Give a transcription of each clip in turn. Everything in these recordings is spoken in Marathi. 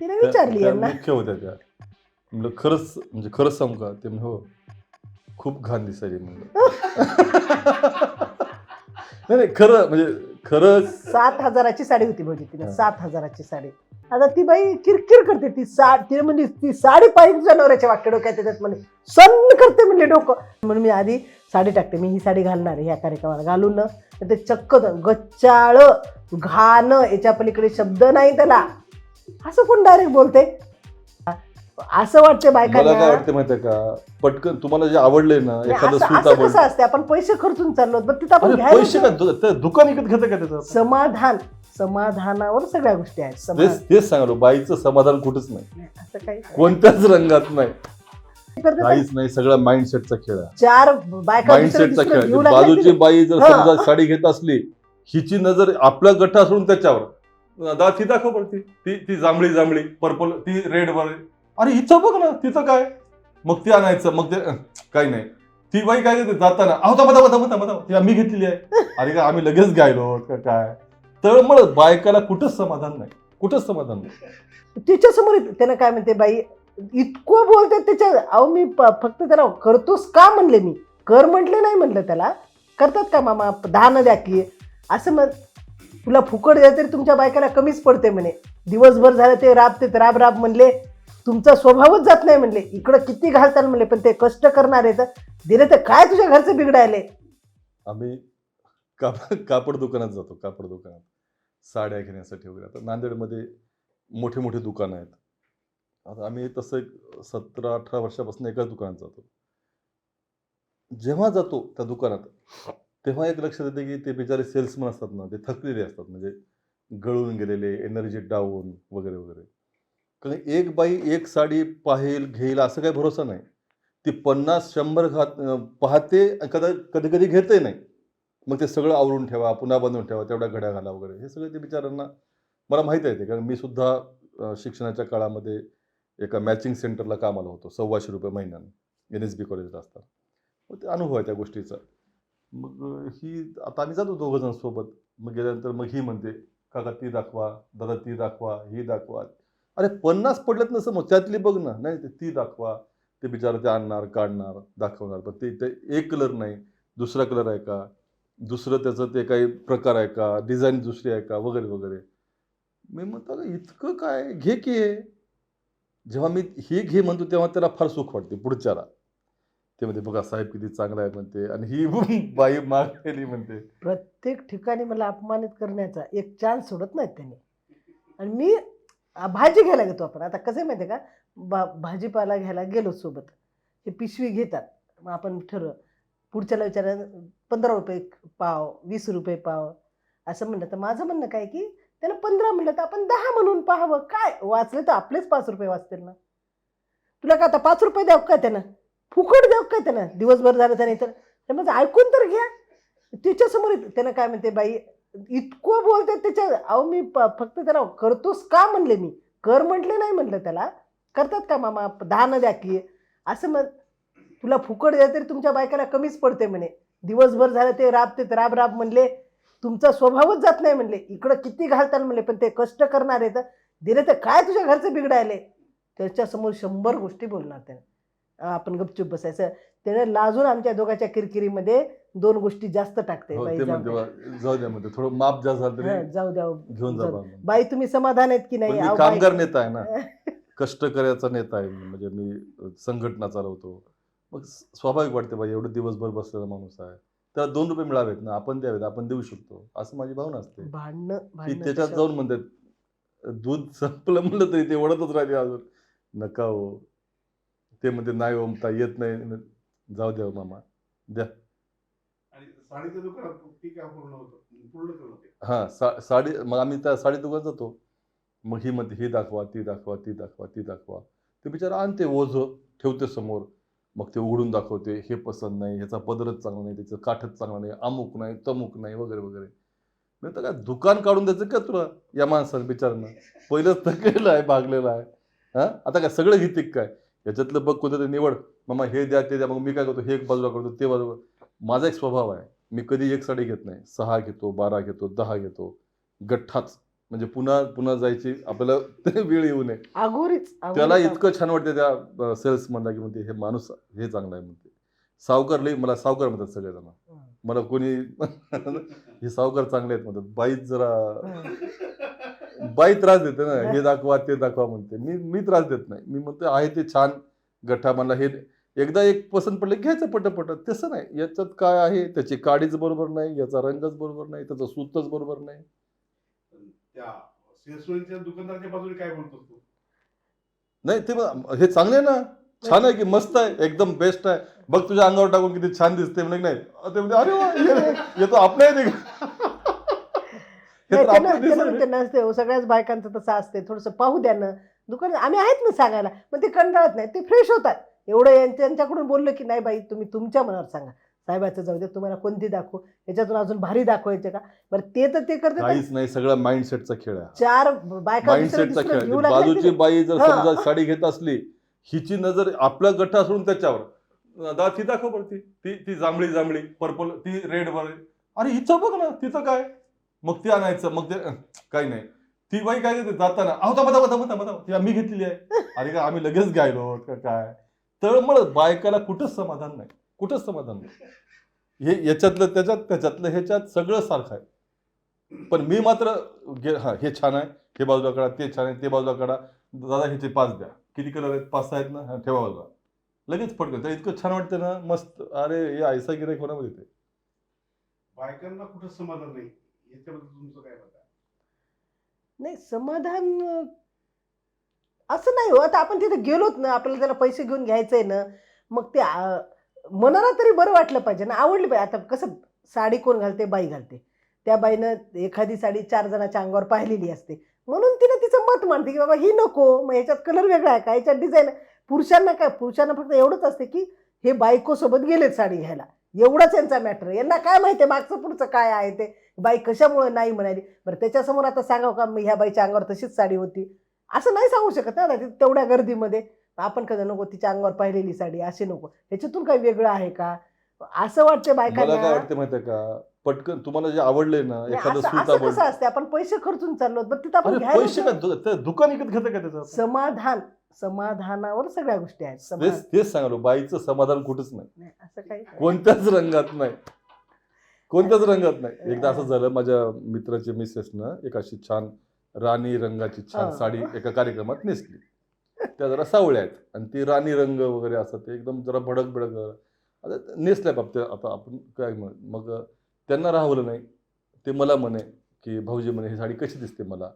तिने विचारली त्या यांना. मुख्य होत्या त्या. म्हणलं खरंच म्हणजे खरंच सांगू का? ते म्हणजे हो. खूप घाण दिसायची म्हणलं. नाही नाही खरं म्हणजे खरंच सात हजाराची साडी होती भाऊजी तिने हा. सात हजाराची साडी. आता ती बाई किरकिर करते ती सा तिने म्हणजे ती साडी पाहिजे जनावराच्या वाक्य डोक्यात त्याच्यात म्हणजे सन्न करते म्हणजे डोकं. म्हणून मी आधी साडी टाकते मी ही साडी घालणार आहे ह्या कार्यक्रमाला. घालून ना तर ते चक्क गच्चाळ घाण याच्या पलीकडे शब्द नाही त्याला. असं कोण डायरेक्ट बोलते असं वाटते मला काय बायकांना वाटतं माहितीये का? पटकन तुम्हाला जे आवडले ना नाही, एखादं असं सूट असं आवडलं कसं असते आपण पैसे खर्चून चाललो पण तिथं आपण अरे घ्यायला पैसे काय दु- ते दुकान विकत घेतं का त्याचं समाधान. समाधानावर सगळ्या गोष्टी आहेत. समाधान तेच तेच सांगालो बाईचं समाधान कुठंच नाही. असं काही कोणत्याच रंगात नाही. करते. काहीच नाही सगळा माइंडसेटचा खेळ आहे. चार बायका माइंडसेटचा खेळ घेऊ. लागल्या बाजूची की बाई जर हा. समजा साडी घेत असली हिची नजर आपला गठ्ठा सोडून त्याच्यावर. दा ती दाखव पडती ती. ती जांभळी जांभळी पर्पल ती रेड वर अरे हिचं बघ ना तिचं काय? मग ती आणायचं मग ते काही नाही. ती बाई काय देते जाताना अहो थांबा थांबा थांबा थांबा ती आम्ही घेतलेली आहे. अरे का आम्ही लगेच गायलो का काय? तळमळ बायकाला कुठंच समाधान नाही. कुठंच समाधान नाही. तिच्या समोर त्यानं काय म्हणते बाई इतकं बोलते त्याच्या अहो मी फक्त त्याला करतोस का म्हणले मी? कर म्हटले नाही म्हणलं त्याला? करतात का मामा? दहा द्या की. असं मग तुला फुकट द्या तरी तुमच्या बायकाला कमीच पडते म्हणे. दिवसभर झालं ते राब ते राब राब म्हणले. तुमचा स्वभावच जात नाही म्हणले. इकडं किती घालताल म्हणले पण ते कष्ट करणारे तर दिले तर काय तुझ्या घरचे बिघडायले? आम्ही कापड कापड दुकानात जातो कापड दुकानात. साड्या घेण्यासाठी वगैरे. आता नांदेडमध्ये मोठे मोठे दुकानं आहेत. आता आम्ही तसं एक सतरा अठरा वर्षापासून एकाच दुकानात जातो. जेव्हा जातो त्या दुकानात तेव्हा एक लक्षात येतं की ते बिचारे सेल्समन असतात ना ते थकलेले असतात. म्हणजे गळून गेलेले एनर्जी डाऊन वगैरे वगैरे. कारण एक बाई एक साडी पाहेल घेईल असं काही भरोसा नाही. ती पन्नास शंभर घात पाहते कदा कधी कधी घेते नाही. मग ते सगळं आवरून ठेवा पुन्हा बांधून ठेवा तेवढ्या घड्या घाला वगैरे. हे सगळं ते बिचारांना मला माहीत आहे ते. कारण मी सुद्धा शिक्षणाच्या काळामध्ये एका मॅचिंग सेंटरला कामाला होतो सव्वाशे रुपये महिन्यानं. एन एस बी कॉलेजला असतात मग ते अनुभव आहे त्या गोष्टीचा. मग ही आता आम्ही जातो दोघं जण सोबत. मग गेल्यानंतर मग ही म्हणते काका ती दाखवा दादा ती दाखवा ही दाखवा. अरे पन्नास पडल्यात नसं मग त्यातली बघ ना. नाही ते ती दाखवा. ते बिचारा ते आणणार काढणार दाखवणार. पण ते ते एक कलर नाही. दुसरा कलर आहे का? दुसरं त्याचं ते काही प्रकार आहे का? डिझाईन दुसरी आहे का? वगैरे वगैरे. मी म्हणतो इतकं काय? घे की जेव्हा मी हे घे म्हणतो तेव्हा त्याला फार सुख वाटते पुढच्याला. ते म्हणते बघा साहेब किती चांगला आहे म्हणते. आणि ही बाई मागलेली म्हणते. प्रत्येक ठिकाणी मला अपमानित करण्याचा एक चान्स सोडत नाहीत त्यांनी. आणि मी भाजी घ्यायला घेतो आपण. आता कसं आहे माहिती आहे का? बा भाजीपाला घ्यायला गेलो सोबत. हे पिशवी घेतात. मग आपण ठरव पुढच्याला विचारा पंधरा रुपये पाव वीस रुपये पाव. असं म्हणलं. तर माझं म्हणणं काय की त्यानं पंधरा म्हणलं तर आपण दहा म्हणून पाहावं. काय? वाचले तर आपलेच पाच रुपये वाचतील ना. तुला का आता पाच रुपये द्याव का त्यानं? फुकट देऊ काय त्यानं दिवसभर झालं त्याने तर तर माझं ऐकून तर घ्या. तिच्यासमोर त्यानं काय म्हणते बाई इतकं बोलते त्याच्या अहो मी फक्त त्याला करतोस का? म्हणले मी. कर म्हटले नाही म्हटलं त्याला. करतात का मामा? दहा द्या की. असं मग तुला फुकट द्या तरी तुमच्या बायकाला कमीच पडते म्हणे. दिवसभर झालं ते राब ते राब राब म्हणले. तुमचा स्वभावच जात नाही म्हणले. इकडं किती घालताल म्हणले. पण ते कष्ट करणार आहे तर दिले तर काय तुझ्या घरचं बिघडायले? त्याच्यासमोर शंभर गोष्टी बोलणार त्याने. आपण गपचूप बसायचं. त्याने लाजून आमच्या दोघांच्या किरकिरीमध्ये दोन गोष्टी जास्त टाकते. हो बाई ते जाऊ म्हणते द्या. बा, जाऊ द्या म्हणते थोडं माप जास्त झालं हं, तरी जाऊ द्या घेऊन जा जाऊ बा. बाई तुम्ही समाधान आहेत की पण नाही? मी अहो, बाई- कामगार नेता आहे ना. कष्ट करायचा नेता आहे मी. म्हणजे मी संघटना चालवतो. मग स्वाभाविक वाटते बाई एवढं दिवसभर बसलेला माणूस आहे. त्याला दोन रुपये मिळावेत ना आपण द्यावेत आपण देऊ शकतो. असं माझी भावना असते. भांडणं की भांडणं त्याच्यात कशावर? जाऊन म्हणतात दूध संपलं म्हणलं तरी ते ओढतच राहते अजून. नका हो. ते म्हणते नाही ओमता येत नाही. जाऊ द्या हो मामा. द्या. हां सा साडी मग आम्ही त्या साडी दुकानात जातो. मग ही म्हणते ही दाखवा ती दाखवा ती दाखवा ती दाखवा. ते बिचारा आणते ओझं ठेवते समोर. मग ते उघडून दाखवते हे पसंत नाही ह्याचा पदरच चांगला नाही त्याचं काठच चांगलं नाही अमुक नाही तमुक नाही वगैरे वगैरे. मी तर काय दुकान काढून द्यायचं का तुला या माणसानं बिचारानं? पहिलंच थकलेलं आहे भागलेलं आहे. हां? आता काय सगळं घेते काय? याच्यातलं बघ कोणतं तरी निवड. मामा हे द्या ते द्या. मग मी काय करतो? हे एक बाजूला करतो ते बाजूला. माझा एक स्वभाव आहे. मी कधी एक साडी घेत नाही. सहा घेतो बारा घेतो दहा घेतो. गठ्ठाच. म्हणजे पुन्हा पुन्हा जायची आपल्याला वेळ येऊ नये. त्याला इतकं छान वाटतं त्या सेल्स म्हणला की म्हणते हे माणूस हे चांगला आहे म्हणते. सावकार लई मला सावकार म्हणतात सगळेजण. मला कोणी हे सावकार चांगले आहेत म्हणतात. बाईच जरा. बाई त्रास देते ना हे. दाखवा ते दाखवा म्हणते. मी मी त्रास देत नाही. मी म्हणते आहे ते छान गठ्ठा मला हे एकदा एक पसंत पडले घ्यायचं पटपट. तसं नाही. याच्यात काय आहे? त्याची काडीच बरोबर नाही याचा रंगच बरोबर नाही त्याचं सूतच बरोबर नाही. दुकानदाराच्या बाजूने काय बोलतो तू? नाही ते हे चांगले आहे ना? छान आहे की मस्त आहे? एकदम बेस्ट आहे. बघ तुझ्या अंगावर टाकून किती छान दिसते म्हणजे नाही. ते म्हणजे अरे हे- हे तर आपल्या आहे ते. हे नाही, त्यांना- त्यांना हो, सगळ्याच बायकांचं तसं असते थोडस पाहू द्या ना. दुकान आम्ही आहेत ना सांगायला पण ते कंटाळत नाही ते फ्रेश होतात. एवढं यां- त्यांच्याकडून बोललं की नाही बाई तुम्ही तुमच्या मनावर सांगा. साहेबाचं जाऊ दे तुम्हाला कोणती दाखवू? याच्यातून अजून भारी दाखवायचे का? बरं ते तर ते काहीच नाही सगळं माइंडसेटचा खेळ आहे. चार बायका दुसऱ्या- माइंडसेटचा दुसऱ्या खेळ घेऊ बाजूची बाई जर हा. समजा साडी घेत असली हिची नजर आपला गठ्ठा सोडून त्याच्यावर. दा ती दाखव बरं ती. ती ती जांभळी जांभळी पर्पल ती रेड वर अरे हिचं बघ ना तिचं काय? मग ते आणायचं मग ते काही नाही. ती बाई काय देते जाताना अहो थांबा थांबा थांबा थांबा ती आम्ही घेतलेली आहे. अरे का आम्ही लगेच गायलो का काय? तळमळ बायकाला कुठंच समाधान नाही. कुठंच समाधान नाही. हे याच्यातलं त्याच्यात त्याच्यातलं ह्याच्यात सगळं सारखं आहे. पण मी मात्र गे- हा हे छान आहे. हे बाजूला काढा ते छान आहे. ते बाजूला काढा. दादा ह्याचे पाच द्या. किती कलर आहेत? पाच सहा आहेत ना? ठेवा बाजूला. लगेच पटकन. तर इतकं छान वाटतं ना मस्त. अरे हे आयसा गिरायक कोणामध्ये ते बायकांना कुठं समाधान नाही? याच्याबद्दल तुमचं काय मत आहे? नाही समाधान असं नाही हो. आता आपण तिथे गेलोत ना आपल्याला त्याला पैसे घेऊन घ्यायचंय ना मग ते मनाला तरी बरं वाटलं पाहिजे ना. आवडली पाहिजे. आता कसं साडी कोण घालते? बाई घालते. त्या बाईनं एखादी साडी चार जणाच्या अंगावर पाहिलेली असते. म्हणून तिनं तिचं मत मांडते की बाबा ही नको. मग ह्याच्यात कलर वेगळा आहे का? ह्याच्यात डिझाईन पुरुषांना काय पुरुषांना फक्त एवढंच असते की हे बायकोसोबत गेलेत साडी घ्यायला. एवढंच यांचा मॅटर यांना काय माहिती आहे मागचं पुढचं काय आहे ते? बाई कशामुळे नाही म्हणाली? बरं त्याच्यासमोर आता सांगाव का मी ह्या बाईच्या अंगावर तशीच साडी होती? असं नाही सांगू शकत ना तेवढ्या गर्दीमध्ये. आपण कधी नको तिच्या अंगावर पाहिलेली साडी असे नको. ह्याच्यातून काही वेगळं आहे का? असं वाटतं मला काय बायकांना वाटतं माहितीये का? पटकन तुम्हाला जे आवडले ना एखादं कसं असते आपण पैसे खर्चून चाललो पण तिथं आपण पैसे दुकान विकत घेतं का त्याचं? समाधान. समाधानावर सगळ्या गोष्टी आहेत. समाधान तेच तेच सांगालो बाईचं समाधान कुठंच नाही. नाही, असं काही नाही. कोणत्याच रंगात नाही. कोणत्याच रंगात नाही. एकदा असं झालं माझ्या मित्राच्या मिसेसनं एक अशी छान राणी रंगाची छान हा. साडी एका कार्यक्रमात नेसली. त्या जरा सावळ्या आहेत. आणि ती राणी रंग वगैरे असं ते एकदम जरा भडक भडक जरा. आता नेसल्या बाबतीत आता आपण काय म्हण मग त्यांना राहवलं नाही. ते मला म्हणे की भाऊजी म्हणे ही साडी कशी दिसते मला?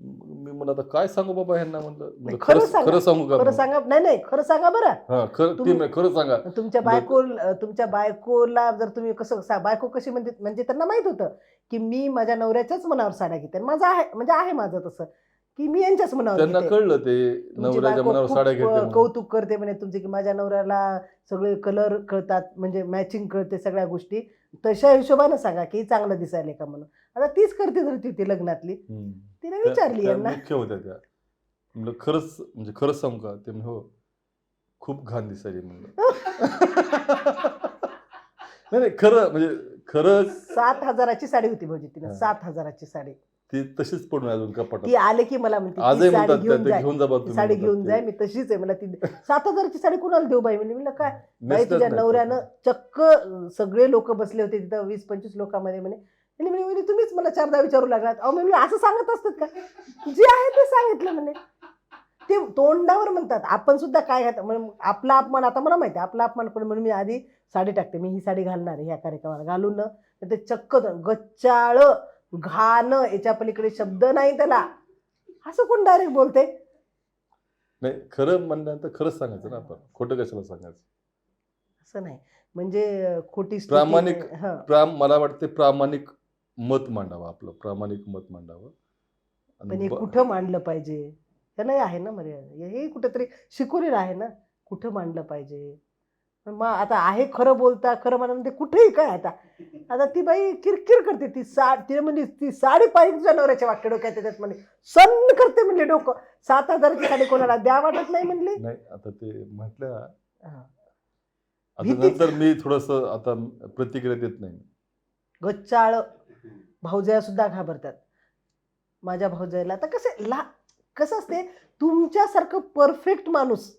मी म्हणलं आता काय सांगू बाबा ह्यांना? म्हणलं खरं सांगा. खरं सांगू का खरं? सांगा. नाही नाही खरं सांगा बरं. हा खरं ती तुम्ही- खरं सांगा. तुमच्या बायको तुमच्या बायकोला जर तुम्ही कसं सा- बायको कशी म्हणते म्हणजे त्यांना माहीत होतं की मी माझ्या नवऱ्याच्याच मनावर साड्या घेते. आणि माझं आहे म्हणजे आहे माझं तसं. की मी यांच्याच मनावर त्यांना घेते. कळलं ते तुमची नवऱ्याच्या बायको मनावर खूप, साड्या घेते अं, म्हणून. कौतुक करते म्हणे तुमचे की माझ्या नवऱ्याला सगळे कलर कळतात म्हणजे मॅचिंग कळते सगळ्या गोष्टी. तशा हिशोबानं सांगा की चांगलं दिसायला का म्हणून. आता तीच करते जर ती ती लग्नातली. हम्म. तिने त्या- विचारली त्या यांना. मुख्य होत्या त्या. म्हणलं खरंच म्हणजे खरंच सांगू का? ते म्हणे, हो खूप घाण दिसायली म्हणलं. नाही नाही खरं म्हणजे खरं सात हजाराची साडी होती भाऊजी तिने हा. सात हजाराची साडी. ती तशीच पडून अजून ती कपाटात आले की मला म्हणते आजही ती साडी म्हणतात त्या, घेऊन ते जाय घेऊन जा बा ती तुम्ही साडी म्हणतात घेऊन ते. जाय मी तशीच आहे मला ती सात हजाराची साडी कुणाला देऊ बाई म्हणजे म्हणलं काय? बाई नेसलंच तुझ्या नाही. नवऱ्यानं चक्क सगळे लोक बसले होते तिथं वीस पंचवीस लोकांमध्ये म्हणे. आणि म्हणे "वहिनी, तुम्हीच मला चारदा विचारू लागलात. अहो मी म्हणलं, असं सांगत असतात का? जे आहे ते सांगितलं म्हणे. ते तोंडावर म्हणतात आपण सुद्धा काय घात म्हणजे आपला अपमान आता मला माहिती आहे, आपला अपमान पण म्हणून मी आधी साडी टाकते मी ही साडी घालणार आहे ह्या कार्यक्रमाला घालून ना. तर ते चक्क गच्चाळ घाण याच्या पलीकडे शब्द नाही त्याला. असं कोण डायरेक्ट बोलते नाही खरं म्हणल्यानंतर खरंच सांगायचं ना आपण. खोटं कशाला सांगायचं? असं नाही. म्हणजे खोटी स्तुती प्रामाणिक-. हं. प्राम मला वाटते प्रामाणिक मत मांडावं आपलं. प्रामाणिक मत मांडावं. आणि पण हे ब- कुठं मांडलं पाहिजे? हे नाही आहे ना मर्यादा. हे कुठेतरी शिकवलेलं आहे ना. कुठं मांडलं पाहिजे? पण मग आता आहे खरं बोलता खरं म्हणा ते कुठेही काय आता? आता ती बाई किरकिर करते ती सा ती म्हणजे ती साडी पाहिजे नवऱ्याच्या वाक्य डोक्यात येतात म्हणजे सन्न करते म्हणले डोकं. सात हजाराची साडी कोणाला द्या वाटत नाही म्हणली. नाही आता ते म्हटलं. आता नंतर मी थोडस आता प्रतिक्रिया देत नाही. गच्चाळ. भाऊजया सुद्धा घाबरतात. माझ्या भाऊजाईला आता कसे ला कसं असते? तुमच्यासारखं परफेक्ट माणूस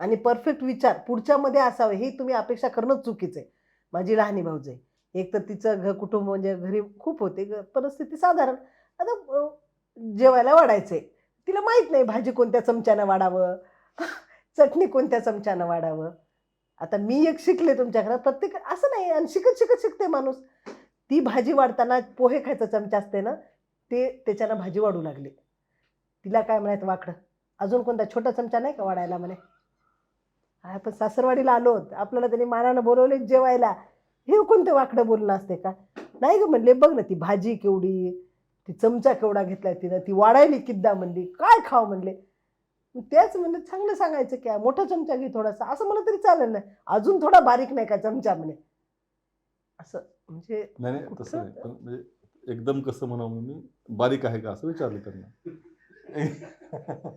आणि परफेक्ट विचार पुढच्यामध्ये असावे हे तुम्ही अपेक्षा करणंच चुकीचं आहे. माझी लहानी आहे एक तर तिचं घर कुटुंब म्हणजे घरी खूप होते ग- परिस्थिती साधारण. आता जेवायला वाढायचं आहे तिला माहीत नाही भाजी कोणत्या चमच्यानं वाढावं चटणी कोणत्या चमच्यानं वाढावं. आता मी एक शिकले तुमच्या घरात प्रत्येक असं नाही आणि शिकत शिकत शिकते माणूस. ती भाजी वाढताना पोहे खायचा चमचा असते ना ते त्याच्यानं भाजी वाढू लागली. तिला काय म्हणायचं वाकडं? अजून कोणता छोटा चमचा नाही का वाढायला म्हणे? हा पण सासरवाडीला आलो आपल्याला त्यांनी मानानं बोलवले जेवायला. हे कोणतं वाकडं बोलणं असते का? नाही ग म्हणले बघ ना ती भाजी केवढी ती चमचा केवढा घेतलाय तिनं ती वाढायली किद्दा म्हणली. काय खाव म्हणले? तेच म्हणलं चांगलं सांगायचं क्या मोठा चमचा घे थोडासा. असं म्हणलं तरी चालेल ना. अजून थोडा बारीक नाही का चमचा म्हणे. असं म्हणजे नाही नाही तसं नाही. पण म्हणजे एकदम कसं म्हणावं मी बारीक आहे का? असं विचारलं त्यांना.